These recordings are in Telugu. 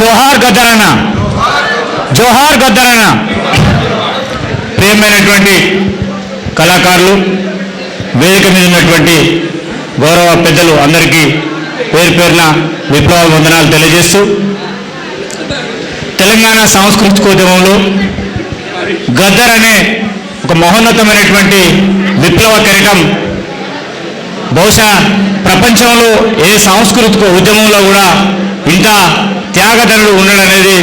జోహార్ గద్దరన్న. జోహార్ గద్దరన్న. ప్రియమైనటువంటి కళాకారులు వేదిక మీద ఉన్నటువంటి గౌరవ పెద్దలు అందరికీ పేరు పేరున విప్లవ వందనాలు తెలియజేస్తూ తెలంగాణ సాంస్కృతికోద్యమంలో గద్దర్ అనే ఒక మహోన్నతమైనటువంటి విప్లవ కిరీటం బహుశా ప్రపంచంలో ఏ సాంస్కృతిక ఉద్యమంలో కూడా ఇంత త్యాగధనుడు ఉన్నాడనేది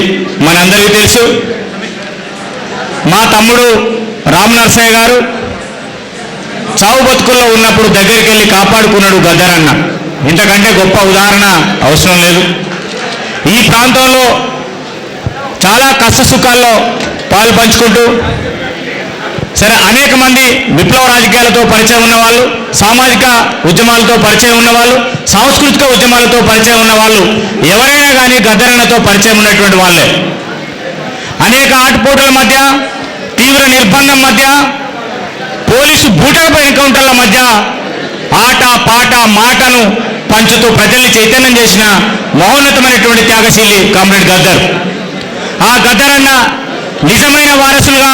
మనందరికీ తెలుసు. మా తమ్ముడు రామ్ నరసయ్య గారు చావు బతుకుల్లో ఉన్నప్పుడు దగ్గరికి వెళ్ళి కాపాడుకున్నాడు గద్దరన్న ఇంతకంటే గొప్ప ఉదాహరణ అవసరం లేదు. ఈ ప్రాంతంలో చాలా కష్ట సుఖాల్లో పాలు పంచుకుంటూ సరే అనేక మంది విప్లవ రాజకీయాలతో పరిచయం ఉన్నవాళ్ళు సామాజిక ఉద్యమాలతో పరిచయం ఉన్నవాళ్ళు సాంస్కృతిక ఉద్యమాలతో పరిచయం ఉన్నవాళ్ళు ఎవరైనా కానీ గద్దరణతో పరిచయం ఉన్నటువంటి వాళ్ళే. అనేక ఆటుపోటుల మధ్య తీవ్ర నిర్బంధం మధ్య పోలీసు బూటకపై ఎన్కౌంటర్ల మధ్య ఆట పాట మాటను పంచుతూ ప్రజల్ని చైతన్యం చేసిన మహోన్నతమైనటువంటి త్యాగశీలి కామ్రేడ్ గద్దర్. ఆ గద్దరన్న నిజమైన వారసులుగా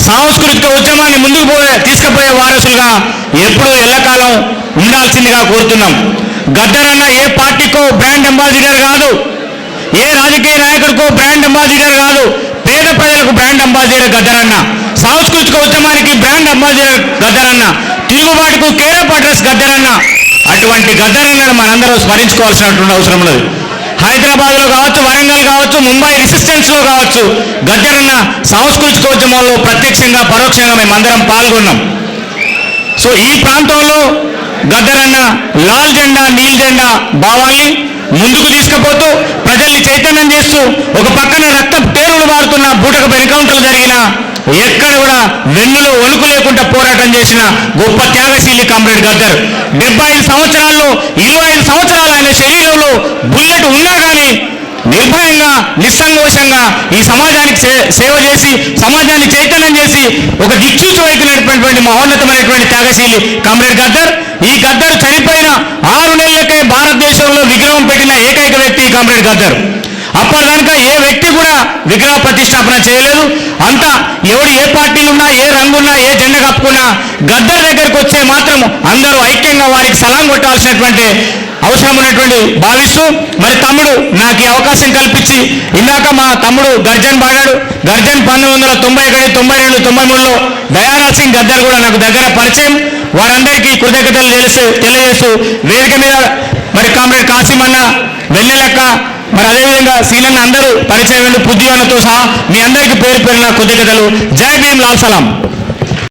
సాంస్కృతిక ఉద్యమాన్ని ముందుకు పోయే తీసుకుపోయే వారసులుగా ఎప్పుడూ ఎల్లకాలం ఉండాల్సిందిగా కోరుతున్నాం. గద్దరన్న ఏ పార్టీకో బ్రాండ్ అంబాసిడర్ కాదు. ఏ రాజకీయ నాయకుడికో బ్రాండ్ అంబాసిడర్ కాదు. పేద ప్రజలకు బ్రాండ్ అంబాసిడర్ గద్దరన్న. సాంస్కృతిక ఉద్యమానికి బ్రాండ్ అంబాసిడర్ గద్దరన్న. తిరుగుబాటుకు కేరప్ అడ్రస్ గద్దరన్న. అటువంటి గద్దరన్నను మనందరం స్మరించుకోవాల్సినటువంటి అవసరం లేదు హైదరాబాద్లో కావచ్చు వరంగల్ కావచ్చు ముంబై రెసిస్టెన్స్లో కావచ్చు గద్దరన్న సాంస్కృతికోద్యమంలో ప్రత్యక్షంగా పరోక్షంగా మేమందరం పాల్గొన్నాం. సో ఈ ప్రాంతంలో గద్దరన్న లాల్ జెండా నీల్ జెండా భావాల్ని ముందుకు తీసుకుపోతూ ప్రజల్ని చైతన్యం చేస్తూ ఒక పక్కన రక్త పేరులు మారుతున్న బూటకు ఎన్కౌంటర్లు జరిగిన ఎక్కడ కూడా వెన్నులో ఒలుకు లేకుండా పోరాటం చేసిన గొప్ప త్యాగశీలి కామ్రేడ్ గద్దర్. డెబ్బై ఐదు సంవత్సరాల్లో ఇరవై ఐదు సంవత్సరాలు ఆయన శరీరంలో బుల్లెట్ ఉన్నా కానీ నిర్భయంగా నిస్సంకోచంగా ఈ సమాజానికి సే- సేవ చేసి సమాజాన్ని చైతన్యం చేసి ఒక దిక్సూచి నడిపినటువంటి మహోన్నతమైనటువంటి త్యాగశీలి కామ్రేడ్ గద్దర్ ఈ గద్దర్ చనిపోయిన ఆరు నెలలకే భారతదేశంలో విగ్రహం పెట్టిన ఏకైక వ్యక్తి కామ్రేడ్ గద్దర్. అప్పటిదాకా ఏ వ్యక్తి కూడా విగ్రహ ప్రతిష్టాపన చేయలేదు. అంతా ఎవడు ఏ పార్టీలు ఉన్నా ఏ రంగున్నా ఏ జెండా కప్పుకున్నా గద్దర్ దగ్గరకు వచ్చే మాత్రం అందరూ ఐక్యంగా వారికి సలాం కొట్టాల్సినటువంటి అవసరం ఉన్నటువంటి భావిస్తూ మరి తమ్ముడు నాకు ఈ అవకాశం కల్పించి ఇందాక మా తమ్ముడు గర్జన్ పాడాడు. గర్జన్ పంతొమ్మిది వందల తొంభై ఒకటి తొంభై రెండు తొంభై మూడులో దయారాజ్ సింగ్ గద్దర్ కూడా నాకు దగ్గర పరిచయం. వారందరికీ కృతజ్ఞతలు తెలుసు తెలియజేస్తూ వేదిక మీద మరి కామ్రేడ్ కాసిం అన్న వెన్నెలక్క మరి అదేవిధంగా సీనన్న అందరూ పరిచయం పుద్దివన్నతో సహా మీ అందరికీ పేరు పేరున కృతజ్ఞతలు. జై భీమ్ లాల్ సలాం.